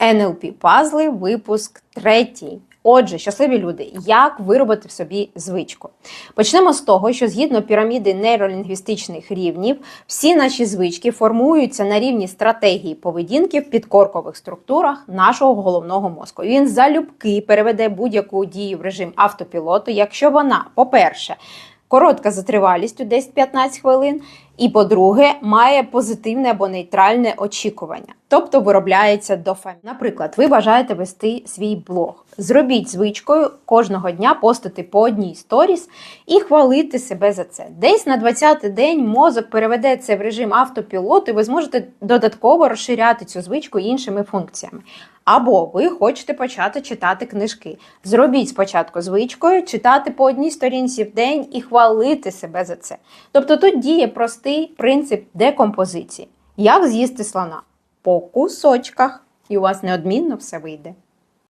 NLP пазли, випуск третій. Отже, щасливі люди, як виробити в собі звичку? Почнемо з того, що згідно піраміди нейролінгвістичних рівнів, всі наші звички формуються на рівні стратегії поведінки в підкоркових структурах нашого головного мозку. Він залюбки переведе будь-яку дію в режим автопілоту, якщо вона, по-перше, коротка за тривалістю, десь 15 хвилин. І, по-друге, має позитивне або нейтральне очікування, тобто виробляється дофамін. Наприклад, ви бажаєте вести свій блог. Зробіть звичкою кожного дня постити по одній сторіс і хвалити себе за це. Десь на 20-й день мозок переведе це в режим автопілоту, і ви зможете додатково розширяти цю звичку іншими функціями. Або ви хочете почати читати книжки. Зробіть спочатку звичкою читати по одній сторінці в день і хвалити себе за це. Тобто тут діє простий принцип декомпозиції. Як з'їсти слона? По кусочках, і у вас неодмінно все вийде.